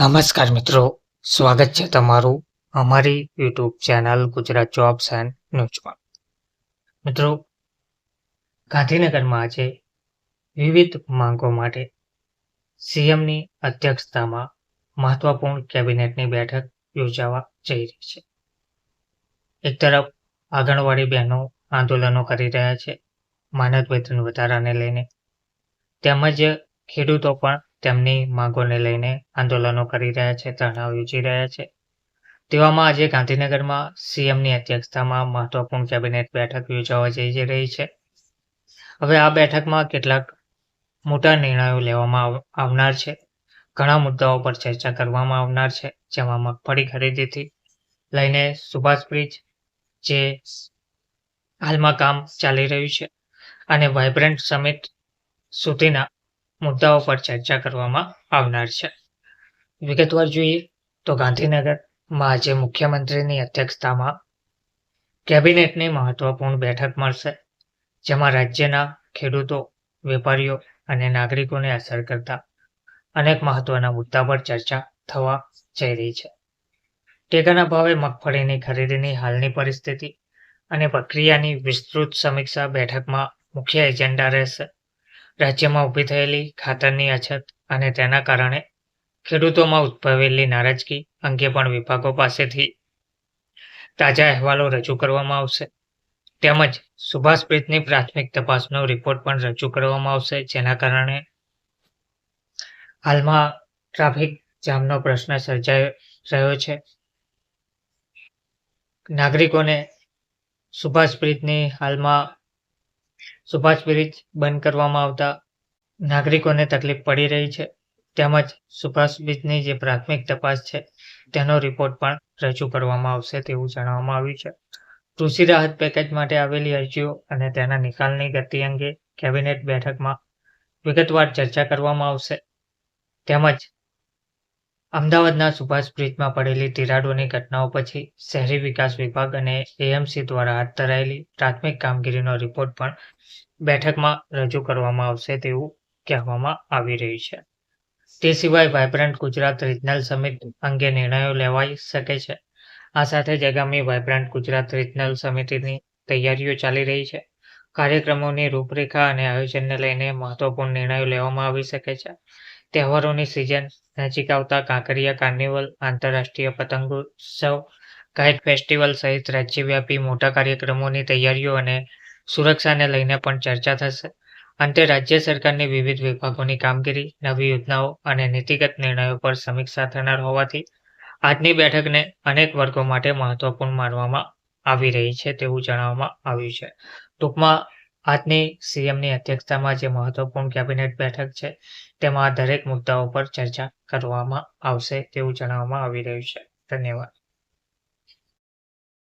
નમસ્કાર મિત્રો, સ્વાગત છે તમારું અમારી YouTube channel Gujarat jobs and ન્યૂઝમાં. મિત્રો, ગાંધીનગરમાં આજે વિવિધ માંગો માટે સીએમની અધ્યક્ષતામાં મહત્વપૂર્ણ કેબિનેટની બેઠક યોજાવા જઈ રહી છે. એક તરફ આંગણવાડી બહેનો આંદોલનો કરી રહ્યા છે, માનદ વેતન વધારાને લઈને. તેમજ ખેડૂતો પણ તેમની માંગોને લઈને આંદોલનો કરી રહ્યા છે ધરણાઓ યોજી રહ્યા છે. તેવામાં આજે ગાંધીનગરમાં સીએમની અધ્યક્ષતામાં મહત્વપૂર્ણ કેબિનેટ બેઠક યોજાવા જઈ રહી છે. હવે આ બેઠકમાં કેટલાક મોટા નિર્ણયો લેવામાં આવનાર છે. ઘણા મુદ્દાઓ પર ચર્ચા કરવામાં આવનાર છે, જેમાં મગફળી ખરીદીથી લઈને સુભાષ બ્રિજ જે હાલમાં કામ ચાલી રહ્યું છે અને વાઇબ્રન્ટ સમિટ સુધીના મુદ્દાઓ પર ચર્ચા કરવામાં આવનાર છે. વિગતવાર જોઈએ તો ગાંધીનગરમાં આજે મુખ્યમંત્રીની અધ્યક્ષતામાં કેબિનેટની મહત્વપૂર્ણ બેઠક મળશે, જેમાં રાજ્યના ખેડૂતો, વેપારીઓ અને નાગરિકોને અસર કરતા અનેક મહત્વના મુદ્દા પર ચર્ચા થવા જઈ રહી છે. ટેકાના ભાવે મગફળીની ખરીદીની હાલની પરિસ્થિતિ અને પ્રક્રિયાની વિસ્તૃત સમીક્ષા બેઠકમાં મુખ્ય એજન્ડા રહેશે. રાજ્યમાં ઊભી થયેલી ખાતરની અછત અને તેના કારણે ખેડૂતોમાં ઉદ્ભવેલી નારાજગી અંગે પણ વિભાગો પાસેથી તાજા અહેવાલો રજૂ કરવામાં આવશે. તેમજ સુભાષ બ્રિજની પ્રાથમિક તપાસનો રિપોર્ટ પણ રજૂ કરવામાં આવશે, જેના કારણે હાલમાં ટ્રાફિક જામનો પ્રશ્ન સર્જાઈ રહ્યો છે. નાગરિકોને સુભાષ બ્રિજની હાલમાં સુભાષ બ્રિજ બંધ કરવામાં આવતા નાગરિકોને તકલીફ પડી રહી છે. તેમજ સુભાષ બ્રિજની જે પ્રાથમિક તપાસ છે, તેનો રિપોર્ટ પણ રજૂ કરવામાં આવશે તેવું જણાવવામાં આવ્યું છે. કૃષિ રાહત પેકેજ માટે આવેલી અરજીઓ અને તેના નિકાલની ગતિ અંગે કેબિનેટ બેઠકમાં વિગતવાર ચર્ચા કરવામાં આવશે. તેમજ અમદાવાદના સુભાષ બ્રિજમાં પડેલી તિરાડોની ઘટનાઓ પછી શહેરી વિકાસ વિભાગ અને એએમસી દ્વારા હાથ ધરાયેલી પ્રાથમિક કામગીરીનો રિપોર્ટ પણ બેઠકમાં રજૂ કરવામાં આવશે તેવું કહેવામાં આવી રહ્યું છે. તે સિવાય વાયબ્રન્ટ ગુજરાત રિજનલ સમિટ અંગે નિર્ણયો લેવાઈ શકે છે. આ સાથે જ આગામી વાયબ્રન્ટ ગુજરાત રિજનલ સમિતિની તૈયારીઓ ચાલી રહી છે. કાર્યક્રમોની રૂપરેખા અને આયોજનને લઈને મહત્વપૂર્ણ નિર્ણયો લેવામાં આવી શકે છે. તહેવારોની સિઝન, નજીક આવતા કાંકરિયા કાર્નિવલ, આંતરરાષ્ટ્રીય પતંગોત્સવ કાઇટ ફેસ્ટિવલ સહિત રાજ્યવ્યાપી મોટા કાર્યક્રમોની તૈયારીઓ અને સુરક્ષાને લઈને પણ ચર્ચા થશે. અંતે રાજ્ય સરકારની વિવિધ વિભાગોની કામગીરી, નવી યોજનાઓ અને નીતિગત નિર્ણયો પર સમીક્ષા થનાર હોવાથી આજની બેઠકને અનેક વર્ગો માટે મહત્વપૂર્ણ માનવામાં આવી રહી છે તેવું જણાવવામાં આવ્યું છે. ટૂંકમાં, આજની સીએમની અધ્યક્ષતામાં જે મહત્વપૂર્ણ કેબિનેટ બેઠક છે, તેમાં દરેક મુદ્દાઓ પર ચર્ચા કરવામાં આવશે તેવું જણાવવામાં આવી રહ્યું છે. ધન્યવાદ.